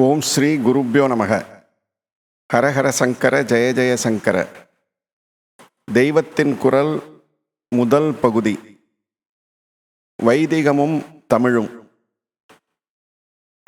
ஓம் ஸ்ரீ குருப்யோ நமக. ஹரஹர சங்கர ஜெய ஜெய சங்கர. தெய்வத்தின் குரல் முதல் பகுதி. வைதிகமும் தமிழும்.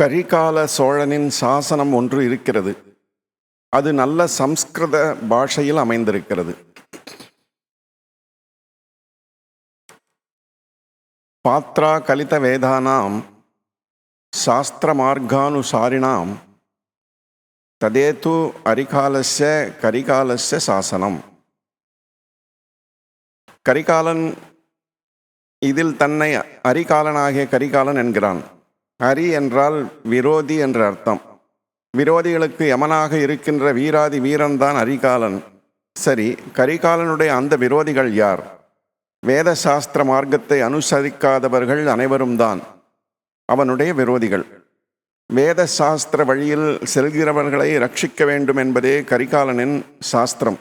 கரிகால சோழனின் சாசனம் ஒன்று இருக்கிறது. அது நல்ல சம்ஸ்கிருத பாஷையில் அமைந்திருக்கிறது. பாத்ரா கலித வேதானாம் சாஸ்திரமார்கானுசாரிணாம் ததேத்து அரிகாலஸ்ய கரிகாலஸ்ய சாசனம். கரிகாலன் இதில் தன்னை அரிகாலனாகிய கரிகாலன் என்கிறான். அரி என்றால் விரோதி என்ற அர்த்தம். விரோதிகளுக்கு யமனாக இருக்கின்ற வீராதி வீரன்தான் அரிகாலன். சரி கரிகாலனுடைய அந்த விரோதிகள் யார்? வேத சாஸ்திர மார்க்கத்தை அனுசரிக்காதவர்கள் அனைவரும் தான் அவனுடைய விரோதிகள். வேத சாஸ்திர வழியில் செல்கிறவர்களை ரட்சிக்க வேண்டும் என்பதே கரிகாலனின் சாஸ்திரம்.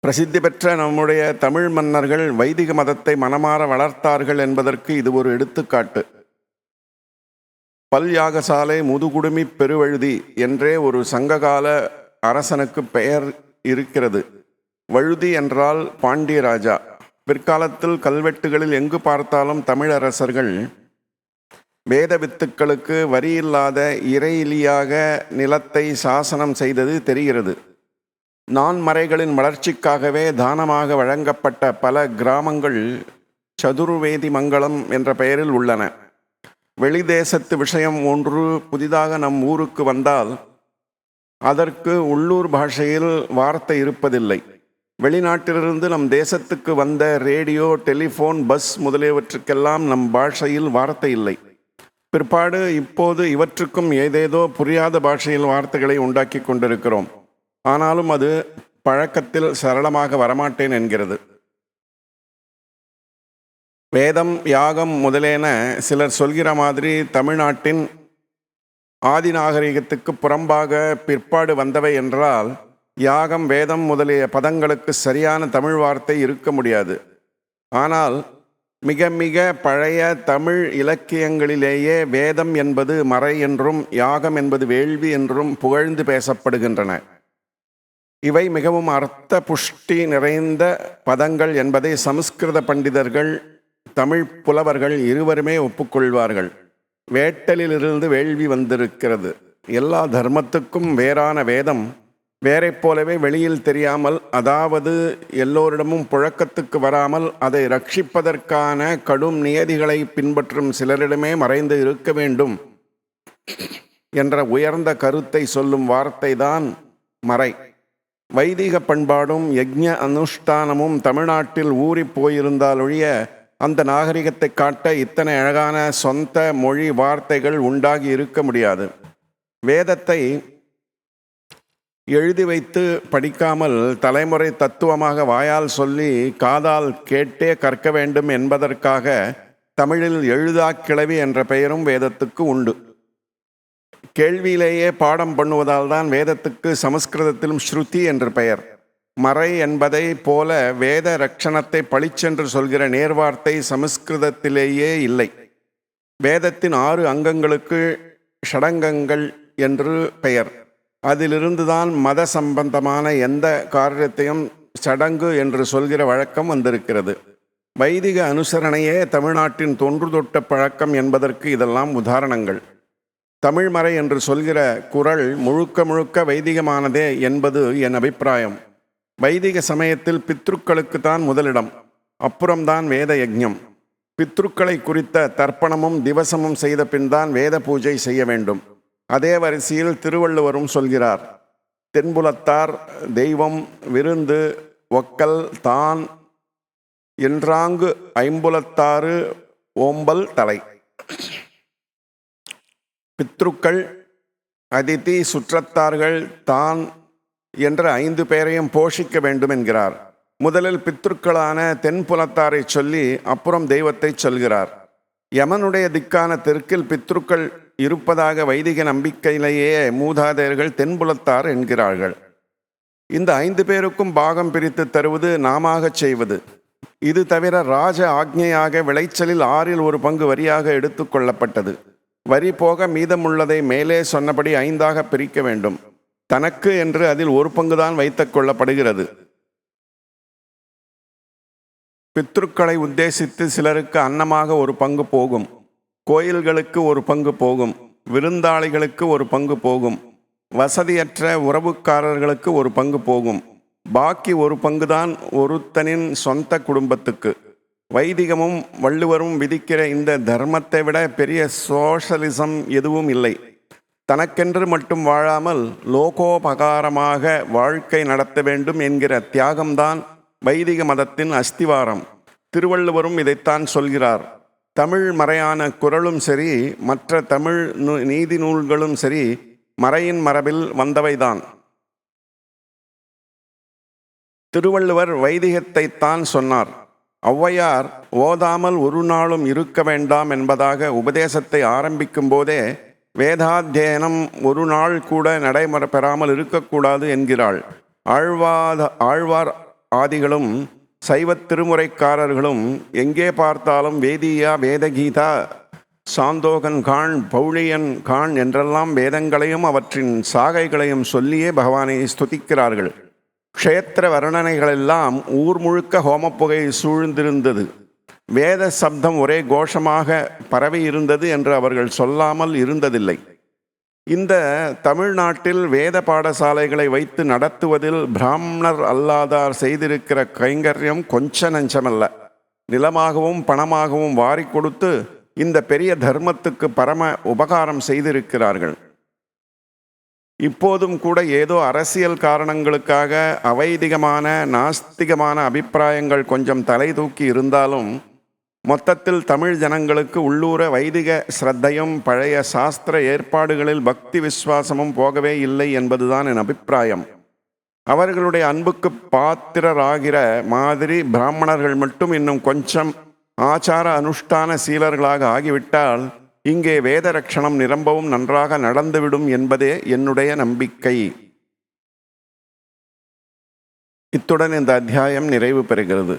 பிரசித்தி பெற்ற நம்முடைய தமிழ் மன்னர்கள் வைதிக மதத்தை மனமாற வளர்த்தார்கள் என்பதற்கு இது ஒரு எடுத்துக்காட்டு. பல் யாகசாலை முதுகுடுமி பெருவழுதி என்றே ஒரு சங்ககால அரசனுக்கு பெயர் இருக்கிறது. வழுதி என்றால் பாண்டியராஜா. பிற்காலத்தில் கல்வெட்டுகளில் எங்கு பார்த்தாலும் தமிழரசர்கள் வேத வித்துக்களுக்கு வரியில்லாத இறையிலியாக நிலத்தை சாசனம் செய்தது தெரிகிறது. நான்மறைகளின் வளர்ச்சிக்காகவே தானமாக வழங்கப்பட்ட பல கிராமங்கள் சதுர்வேதி மங்கலம் என்ற பெயரில் உள்ளன. வெளிதேசத்து விஷயம் ஒன்று புதிதாக நம் ஊருக்கு வந்தால் அதற்கு உள்ளூர் பாஷையில் வார்த்தை இருப்பதில்லை. வெளிநாட்டிலிருந்து நம் தேசத்துக்கு வந்த ரேடியோ டெலிஃபோன் பஸ் முதலியவற்றுக்கெல்லாம் நம் பாஷையில் வார்த்தை இல்லை. பிற்பாடு இப்போது இவற்றுக்கும் ஏதேதோ புரியாத பாஷையில் வார்த்தைகளை உண்டாக்கி கொண்டிருக்கிறோம். ஆனாலும் அது பழக்கத்தில் சரளமாக வரமாட்டேன் என்கிறது. வேதம் யாகம் முதலேன சிலர் சொல்கிற மாதிரி தமிழ்நாட்டின் ஆதி நாகரிகத்துக்கு புறம்பாக பிற்பாடு வந்தவை என்றால் யாகம் வேதம் முதலிய பதங்களுக்கு சரியான தமிழ் வார்த்தை இருக்க முடியாது. ஆனால் மிக மிக பழைய தமிழ் இலக்கியங்களிலேயே வேதம் என்பது மறை என்றும் யாகம் என்பது வேள்வி என்றும் புகழ்ந்து பேசப்படுகின்றன. இவை மிகவும் அர்த்த புஷ்டி நிறைந்த பதங்கள் என்பதை சமஸ்கிருத பண்டிதர்கள் தமிழ் புலவர்கள் இருவருமே ஒப்புக்கொள்வார்கள். வேட்டலிலிருந்து வேள்வி வந்திருக்கிறது. எல்லா தர்மத்துக்கும் வேறான வேதம் வேறை போலவே வெளியில் தெரியாமல் அதாவது எல்லோரிடமும் புழக்கத்துக்கு வராமல் அதை ரட்சிப்பதற்கான கடும் நியதிகளை பின்பற்றும் சிலரிடமே மறைந்து இருக்க வேண்டும் என்ற உயர்ந்த கருத்தை சொல்லும் வார்த்தைதான் மறை. வைதிக பண்பாடும் யஜ்ஞ அனுஷ்டானமும் தமிழ்நாட்டில் ஊறி போயிருந்தால் ஒழிய அந்த நாகரிகத்தை காட்ட இத்தனை அழகான சொந்த மொழி வார்த்தைகள் உண்டாகி இருக்க முடியாது. வேதத்தை எழுதி வைத்து படிக்காமல் தலைமுறை தத்துவமாக வாயால் சொல்லி காதால் கேட்டே கற்க வேண்டும் என்பதற்காக தமிழில் எழுதா கிளவி என்ற பெயரும் வேதத்துக்கு உண்டு. கேள்வியிலேயே பாடம் பண்ணுவதால் தான் வேதத்துக்கு சமஸ்கிருதத்திலும் ஸ்ருதி என்று பெயர். மறை என்பதை போல வேத ரட்சணத்தை பளிச்சென்று சொல்கிற நேர்வார்த்தை சமஸ்கிருதத்திலேயே இல்லை. வேதத்தின் ஆறு அங்கங்களுக்கு ஷடங்கங்கள் என்று பெயர். அதிலிருந்து தான் மத சம்பந்தமான எந்த காரியத்தையும் சடங்கு என்று சொல்கிற வழக்கம் வந்திருக்கிறது. வைதிக அனுசரணையே தமிழ்நாட்டின் தொன்று தொட்ட பழக்கம் என்பதற்கு இதெல்லாம் உதாரணங்கள். தமிழ்மறை என்று சொல்கிற குரல் முழுக்க முழுக்க வைதிகமானதே என்பது என் அபிப்பிராயம். வைதிக சமயத்தில் பித்ருக்களுக்கு தான் முதலிடம் அப்புறம்தான் வேத யஜ்ஞம் பித்ருக்களை குறித்த தர்ப்பணமும் திவசமும் செய்த பின் தான் வேத பூஜை செய்ய வேண்டும். அதே வரிசையில் திருவள்ளுவரும் சொல்கிறார் தென்புலத்தார் தெய்வம் விருந்து ஒக்கல் தான் என்றாங்கு ஐம்புலத்தாறு ஓம்பல் தலை. பித்ருக்கள் அதிதி சுற்றத்தார்கள் தான் என்ற ஐந்து பேரையும் போஷிக்க வேண்டும் என்கிறார். முதலில் பித்ருக்களான தென்புலத்தாரை சொல்லி அப்புறம் தெய்வத்தை சொல்கிறார். யமனுடைய திக்கான தெற்கில் பித்ருக்கள் இருப்பதாக வைதிக நம்பிக்கையிலேயே மூதாதையர்கள் தென்புலத்தார் என்கிறார்கள். இந்த ஐந்து பேருக்கும் பாகம் பிரித்து தருவது நாமாகச் செய்வது. இது தவிர ராஜ ஆக்ஞையாக விளைச்சலில் ஆறில் ஒரு பங்கு வரியாக எடுத்துக்கொள்ளப்பட்டது வரி போக மீதமுள்ளதை மேலே சொன்னபடி ஐந்தாக பிரிக்க வேண்டும். தனக்கு என்று அதில் ஒரு பங்குதான் வைத்துக் கொள்ளப்படுகிறது. பித்ருக்களை உத்தேசித்து சிலருக்கு அன்னமாக ஒரு பங்கு போகும். கோயில்களுக்கு ஒரு பங்கு போகும். விருந்தாளிகளுக்கு ஒரு பங்கு போகும். வசதியற்ற உறவுக்காரர்களுக்கு ஒரு பங்கு போகும். பாக்கி ஒரு பங்குதான் ஒருத்தனின் சொந்த குடும்பத்துக்கு. வைதிகமும் வள்ளுவரும் விதிக்கிற இந்த தர்மத்தை விட பெரிய சோஷலிசம் எதுவும் இல்லை. தனக்கென்று மட்டும் வாழாமல் லோகோபகாரமாக வாழ்க்கை நடத்த வேண்டும் என்கிற தியாகம்தான் வைதிக மதத்தின் அஸ்திவாரம். திருவள்ளுவரும் இதைத்தான் சொல்கிறார். தமிழ் மறையான குரலும் சரி மற்ற தமிழ் நு நீதி நூல்களும் சரி மறையின் மரபில் வந்தவைதான். திருவள்ளுவர் வைதிகத்தைத்தான் சொன்னார். ஔவையார் ஓதாமல் ஒரு நாளும் இருக்க வேண்டாம் என்பதாக உபதேசத்தை ஆரம்பிக்கும் போதே வேதாத்தியனம் ஒரு நாள் கூட நடைமுறை பெறாமல் இருக்கக்கூடாது என்கிறாள். ஆழ்வாத ஆழ்வார் ஆதிகளும் சைவத் திருமுறைக்காரர்களும் எங்கே பார்த்தாலும் வேதியா வேதகீதா சாந்தோகன் கான் பௌளியன் கான் என்றெல்லாம் வேதங்களையும் அவற்றின் சாகைகளையும் சொல்லியே பகவானை ஸ்துதிக்கிறார்கள். க்ஷேத்திர வர்ணனைகளெல்லாம் ஊர் முழுக்க ஹோமப்புகை சூழ்ந்திருந்தது. வேத சப்தம் ஒரே கோஷமாக பரவி இருந்தது என்று அவர்கள் சொல்லாமல் இருந்ததில்லை. இந்த தமிழ்நாட்டில் வேத பாடசாலைகளை வைத்து நடத்துவதில் பிராமணர் அல்லாதார் செய்திருக்கிற கைங்கரியம் கொஞ்ச நஞ்சமல்ல. நிலமாகவும் பணமாகவும் வாரி கொடுத்து இந்த பெரிய தர்மத்துக்கு பரம உபகாரம் செய்திருக்கிறார்கள். இப்போதும் கூட ஏதோ அரசியல் காரணங்களுக்காக அவைதிகமான நாஸ்திகமான அபிப்பிராயங்கள் கொஞ்சம் தலை தூக்கி இருந்தாலும் மொத்தத்தில் தமிழ் ஜனங்களுக்கு உள்ளூர வைதிக ஸ்ரத்தையும் பழைய சாஸ்திர ஏற்பாடுகளில் பக்தி விசுவாசமும் போகவே இல்லை என்பதுதான் என் அபிப்பிராயம். அவர்களுடைய அன்புக்கு பாத்திரராகிற மாதிரி பிராமணர்கள் மட்டும் இன்னும் கொஞ்சம் ஆச்சார அனுஷ்டான சீலர்களாக ஆகிவிட்டால் இங்கே வேத ரட்சணம் நிரம்பவும் நன்றாக நடந்துவிடும் என்பதே என்னுடைய நம்பிக்கை. இத்துடன் இந்த அத்தியாயம் நிறைவு பெறுகிறது.